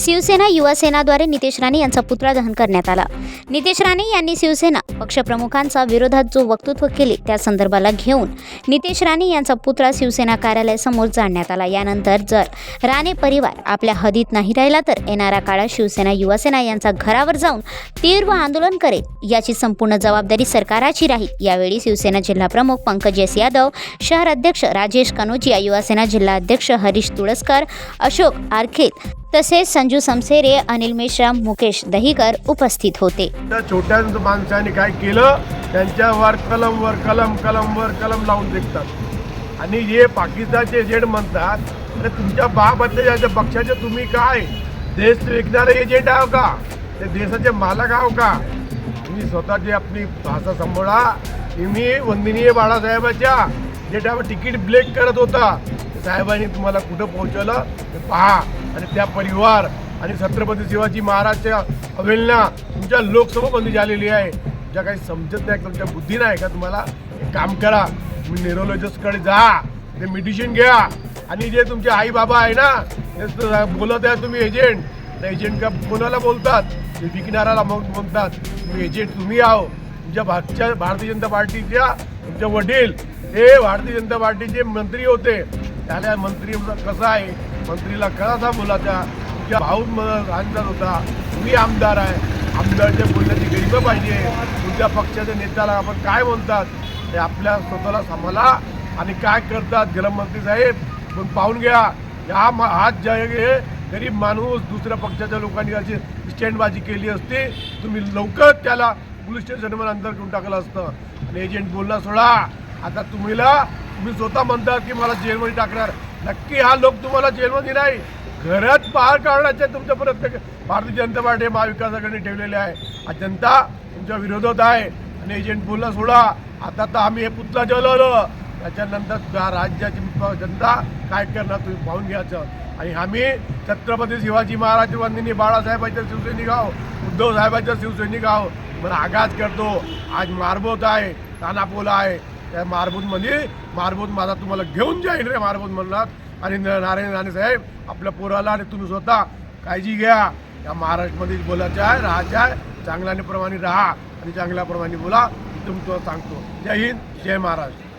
शिवसेना युवासेनाद्वारे नितेश राणे यांचा पुतळा दहन करण्यात आला. नितेश राणे यांनी शिवसेना पक्षप्रमुखांचा विरोधात जो वक्तृत्व केले त्या संदर्भाला घेऊन नितेश राणे यांचा पुतळा शिवसेना कार्यालयासमोर जाळण्यात आला. यानंतर जर राणे परिवार आपल्या हदीत नाही राहिला तर येणाऱ्या काळात शिवसेना युवासेना यांचा घरावर जाऊन तीव्र आंदोलन करेल याची संपूर्ण जबाबदारी सरकाराची राहील. यावेळी शिवसेना जिल्हाप्रमुख पंकज एस यादव शहर अध्यक्ष राजेश कनोजिया युवासेना जिल्हा अध्यक्ष हरीश तुळसकर अशोक आरखेत तसेच संजू समसेरे अनिल मेश्राम मुकेश दहीकर उपस्थित होते. त्या छोट्या माणसाने काय केलं? त्यांच्यावर कलमवर कलम कलमवर कलम लावून देखतात आणि जे पाकिस्तानचे एजंट म्हणतात अरे तुमच्या बाबतले याच्या पक्षाचे तुम्ही काय? देश विकणारे एजंट आहो का? ते देशाचे मालक आहो का? तुम्ही स्वतःची आपली भाषा सांभाळा. तुम्ही वंदनीय बाळासाहेबाच्या जे तिकीट ब्लेक करत होता. साहेबांनी तुम्हाला कुठं पोहोचवलं ते पहा. आणि त्या परिवार आणि छत्रपती शिवाजी महाराजच्या अवहेलना तुमच्या लोकसभामध्ये झालेली आहे. ज्या काही समजत नाही तुमच्या बुद्धी नाही का तुम्हाला? काम करा. तुम्ही न्युरोलॉजिस्टकडे जा. ते मेडिसिन घ्या. आणि जे तुमचे आई बाबा आहे ना ते बोलत आहे तुम्ही एजंट त्या एजंट का कोणाला बोलतात? ते विकणाऱ्याला मग म्हणतात तुम्ही एजंट तुम्ही आहो. तुमच्या भागच्या भारतीय जनता पार्टीच्या तुमचे वडील हे भारतीय जनता पार्टीचे मंत्री होते. त्याला मंत्री कसं आहे? मंत्रीला कसा बोलायचा तुमच्या भाऊन आमदार होता. तुम्ही आमदार आहे. आमदारच्या बोलण्याची गरिमा पाहिजे. तुमच्या पक्षाच्या नेत्याला आपण काय म्हणतात? ते आपल्या स्वतःला सांभाळा. आणि काय करतात गृहमंत्री साहेब? पण पाहून घ्या. या मा- हात जे गरीब माणूस दुसऱ्या पक्षाच्या लोकांनी अशी स्टँडबाजी केली असती. तुम्ही लवकर त्याला पोलीस स्टेशनवर अंतर करून टाकलं असतं. आणि एजंट बोलणं सोडा. आता तुम्हीला तुम्ही स्वतः म्हणतात की मला जेलमध्ये टाकणार. नक्की हा लोक तुम्हाला जेलमध्ये नाही घरात पार काढण्याचे तुमच्या प्रत्येक भारतीय जनता पार्टी महाविकास आघाडी ठेवलेले आहे. हा जनता तुमच्या विरोधात आहे. आणि एजंट बोलला सोडा आता तर आम्ही हे पुतळा जलवलं त्याच्यानंतर त्या राज्याची जनता काय करणार तुम्ही पाहून घ्यायचं. आणि आम्ही छत्रपती शिवाजी महाराज वंदिनी बाळासाहेबांच्या शिवसैनिक आहो. उद्धव साहेबांच्या शिवसैनिक आहो. मला आघात करतो. आज मारबोत आहे. तानापोला आहे. त्या मारबूतमध्ये मारबूत माझा तुम्हाला घेऊन जाईल रे मारबूत म्हणलात आणि नारायण राणे साहेब आपल्या पोराला आणि तुम्ही स्वतः काळजी घ्या. या महाराष्ट्रामध्ये बोलायचं आहे राहायचं आहे. चांगल्याप्रमाणे राहा आणि चांगल्याप्रमाणे बोला. तुमचं सांगतो. जय हिंद जय महाराष्ट्र.